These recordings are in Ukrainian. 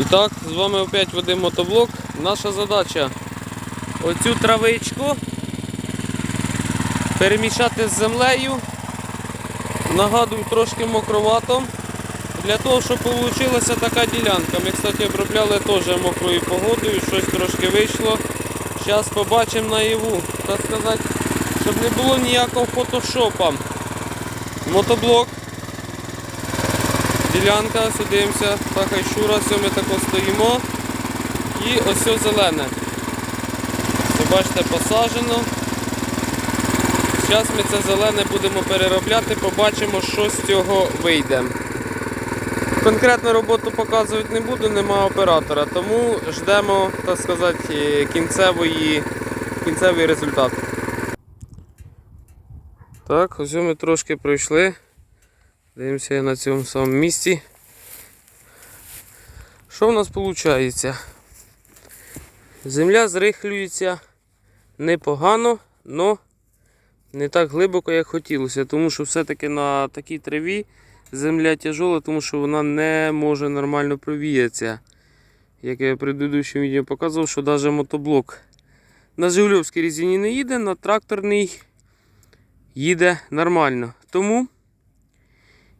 І так, з вами опять Вадим Мотоблок. Наша задача оцю травичку перемішати з землею. Нагадую, трошки мокровато. Для того, щоб вийшла така ділянка. Ми, кстати, обробляли теж мокрою погодою, щось трошки вийшло. Зараз побачимо наяву, так сказати, щоб не було ніякого фотошопа. Мотоблок. Ділянка, ось дивимося, так хай все ми тако стоїмо. І ось все зелене. Це бачите, посаджено. Зараз ми це зелене будемо переробляти, побачимо, що з цього вийде. Конкретну роботу показувати не буду, нема оператора, тому ждемо, так сказати, кінцевої, кінцевий результат. Так, ось ми трошки пройшли. Дивимося на цьому самому місці. Що в нас виходить? Земля зрихлюється непогано, але не так глибоко, як хотілося, тому що все-таки на такій траві земля тяжола, тому що вона не може нормально провіятися. Як я в предыдущому відео показував, що навіть мотоблок на Жигульовській резині не їде, на тракторний їде нормально. Тому,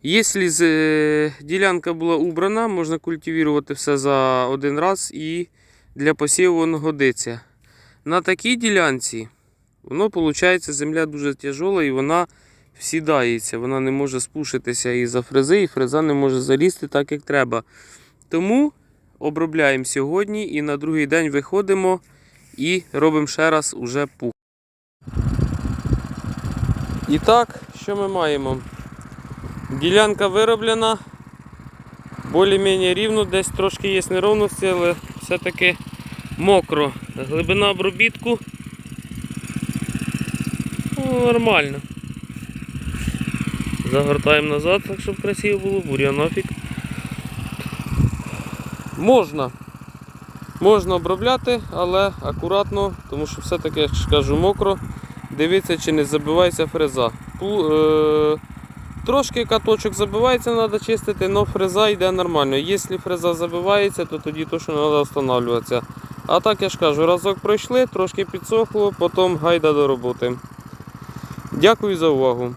якщо е, ділянка була убрана, можна культивувати все за один раз і для посіву воно годиться. На такій ділянці воно виходить, земля дуже тяжола і вона всідається. Вона не може спушитися із-за фрези, і фреза не може залізти так, як треба. Тому обробляємо сьогодні і на другий день виходимо і робимо ще раз уже пух. І так, що ми маємо? Ділянка вироблена. Більш-менш рівно, десь трошки є неровності, але все-таки мокро. Глибина обробітку ну, нормально. Загортаємо назад, так щоб красиво було, буря нафіг. Можна. Можна обробляти, але акуратно, тому що все-таки, як кажу, мокро. Дивіться, чи не забивається фреза. Трошки каточок забивається, треба чистити, але фреза йде нормально. Якщо фреза забивається, то тоді точно треба встановлюватися. А так я ж кажу, разок пройшли, трошки підсохло, потім гайда до роботи. Дякую за увагу.